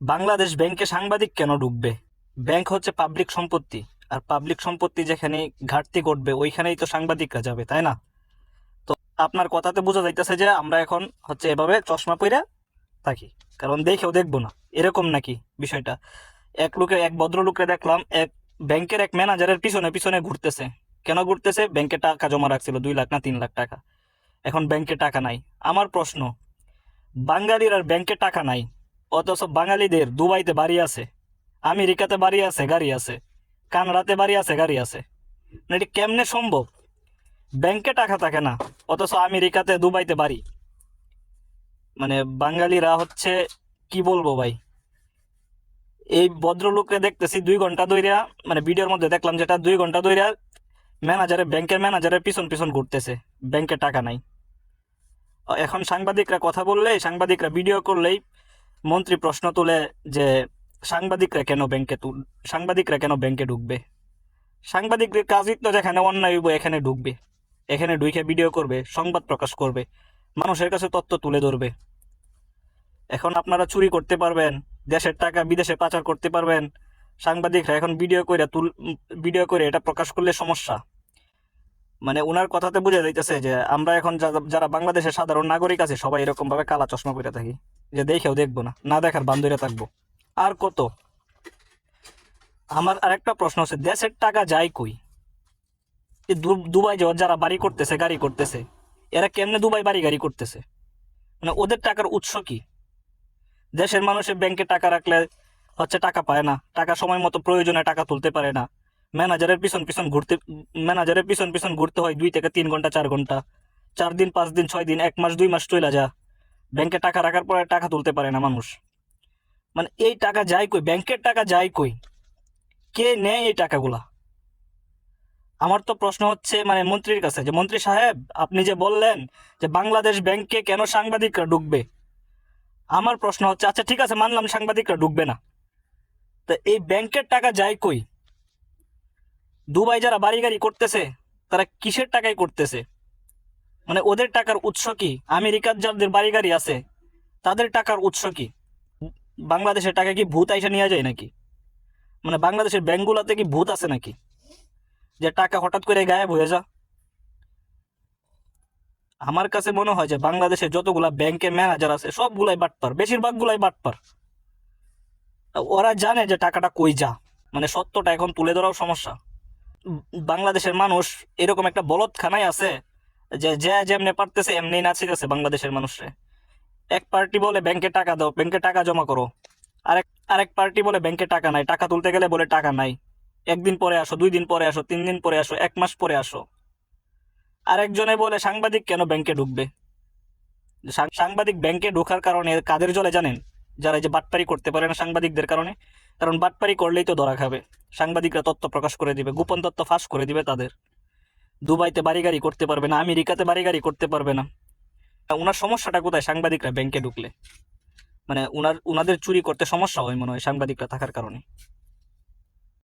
বাংলাদেশ ব্যাংকে সাংবাদিক কেন ঢুকবে? ব্যাংক হচ্ছে পাবলিক সম্পত্তি, আর পাবলিক সম্পত্তি যেখানে ঘাটতি ঘটবে, ওইখানেই তো সাংবাদিকরা যাবে, তাই না? তো আপনার কথাতে বোঝা যাইতেছে যে আমরা এখন হচ্ছে এভাবে চশমা পইরা থাকি, কারণ দেখেও দেখব না, এরকম নাকি বিষয়টা? এক লোকে, এক ভদ্রলোককে দেখলাম, এক ব্যাংকের এক ম্যানেজারের পিছনে পিছনে ঘুরতেছে। কেন ঘুরতেছে? ব্যাংকে টাকা জমা রাখছিল, দুই লাখ না তিন লাখ টাকা। এখন ব্যাংকে টাকা নাই। আমার প্রশ্ন, বাঙালির আর ব্যাংকে টাকা নাই অথচ বাঙালিদের দুবাইতে বাড়ি আছে, আমেরিকাতে বাড়ি আছে, গাড়ি আছে, কানাডাতে বাড়ি আছে, গাড়ি আছে। না এটি কেমনে সম্ভব? ব্যাংকে টাকা থাকে না, অথচ আমেরিকাতে দুবাইতে বাড়ি। মানে বাঙালিরা হচ্ছে, কি বলব ভাই? এই ভদ্রলোককে দেখতেছি দুই ঘণ্টা ধইরা মানে ভিডিওর মধ্যে দেখলাম যেটা, দুই ঘণ্টা ধইরা ম্যানেজারে, ব্যাংকের ম্যানেজারের পিছন পিছন ঘুরতেছে, ব্যাংকে টাকা নাই। এখন সাংবাদিকরা কথা বললেই সাংবাদিকরা ভিডিও করলেই মন্ত্রী প্রশ্ন তুলে যে সাংবাদিকরা কেন ব্যাংকে সাংবাদিকরা কেন ব্যাংকে ঢুকবে? সাংবাদিকদের কাজই তো যেখানে অন্যায় হইব, এখানে ঢুকবে। এখানে ঢুকে ভিডিও করবে, সংবাদ প্রকাশ করবে, মানুষের কাছে তথ্য তুলে ধরবে। এখন আপনারা চুরি করতে পারবেন, দেশের টাকা বিদেশে পাচার করতে পারবেন, সাংবাদিকরা এখন ভিডিও করে তুল ভিডিও করে এটা প্রকাশ করলে সমস্যা। মানে ওনার কথাতে বোঝা যাইতেছে যে আমরা এখন যারা বাংলাদেশের সাধারণ নাগরিক আছে, সবাই এরকমভাবে কালা চশমা করে থাকি। যে দেখেও দেখব না না দেখার বান্ধবীরা থাকব। আর কত? আমার আরেকটা প্রশ্ন হচ্ছে, দেশের টাকা যায় কই? দুবাই যাওয়ার যারা বাড়ি করতেছে, গাড়ি করতেছে, এরা কেমনে দুবাই বাড়ি গাড়ি করতেছে? মানে ওদের টাকার উৎস কি? দেশের মানুষের ব্যাংকে টাকা রাখলে হচ্ছে টাকা পায় না, টাকা সময় মতো প্রয়োজনে টাকা তুলতে পারে না। ম্যানেজারের পিছন পিছন ঘুরতে, ম্যানেজারের পিছন পিছন ঘুরতে হয় দুই থেকে তিন ঘণ্টা, চার ঘণ্টা। চার দিন, পাঁচ দিন, ছয় দিন, এক মাস, দুই মাস চলে যা ব্যাংকে টাকা রাখার পরে টাকা তুলতে পারে না মানুষ। মানে এই টাকা যায় কই? ব্যাংকের টাকা যায় কই? কে নেয় এই টাকাগুলা? আমার তো প্রশ্ন হচ্ছে মানে মন্ত্রীর কাছে, যে মন্ত্রী সাহেব, আপনি যে বললেন যে বাংলাদেশ ব্যাংকে কেন সাংবাদিকরা ঢুকবে? আমার প্রশ্ন হচ্ছে আচ্ছা ঠিক আছে, মানলাম সাংবাদিকরা ঢুকবে না। তা এই ব্যাংকের টাকা যায় কই? দুবাই যারা বাড়ি গাড়ি করতেছে, তারা কিসের টাকায় করতেছে? মানে ওদের টাকার উৎস কি? আমেরিকার যাদের বাড়ি গাড়ি আছে, তাদের টাকার উৎস কি? বাংলাদেশের টাকা কি ভূত আইসা নিয়ে যায় নাকি? মানে বাংলাদেশের ব্যাংকগুলোতে কি ভূত আছে নাকি? যে টাকা হঠাৎ করে গায়েব হয়ে যা। আমার কাছে মনে হয় যে বাংলাদেশের যতগুলা ব্যাংকের ম্যানেজার আছে, সবগুলাই বাটপার, বেশিরভাগগুলাই বাটপার। ওরা জানে যে টাকাটা কই যা মানে সত্যটা এখন তুলে ধরাও সমস্যা। বাংলাদেশের মানুষ এরকম একটা বলদখানায় আছে যে যে যেমনে পারতেছে এমনি নাচিতেছে বাংলাদেশের মানুষে এক পার্টি বলে ব্যাংকে টাকা দাও ব্যাংকে টাকা জমা করো। আরেক আরেক পার্টি বলে ব্যাংকে টাকা নাই, টাকা তুলতে গেলে বলে টাকা নাই। একদিন পরে আসো, দুই দিন পরে আসো, তিন দিন পরে আসো, এক মাস পরে আসো। আরেকজনে বলে, সাংবাদিক কেন ব্যাংকে ঢুকবে? সাংবাদিক ব্যাংকে ঢোকার কারণে কাদের জলে জানেন? যারা যে বাটপারি করতে পারে না সাংবাদিকদের কারণে। কারণ বাটপারি করলেই তো ধরা খাবে। সাংবাদিকরা তথ্য প্রকাশ করে দিবে, গোপন তথ্য ফাঁস করে দিবে তাদের। দুবাইতে বাড়ি গাড়ি করতে পারবে না, আমেরিকাতে বাড়ি গাড়ি করতে পারবে না। ওনার সমস্যাটা কোথায়? সাংবাদিকরা ব্যাংকে ঢুকলে। মানে ওনার ওনাদের চুরি করতে সমস্যা হয় মনে হয় সাংবাদিকরা থাকার কারণে।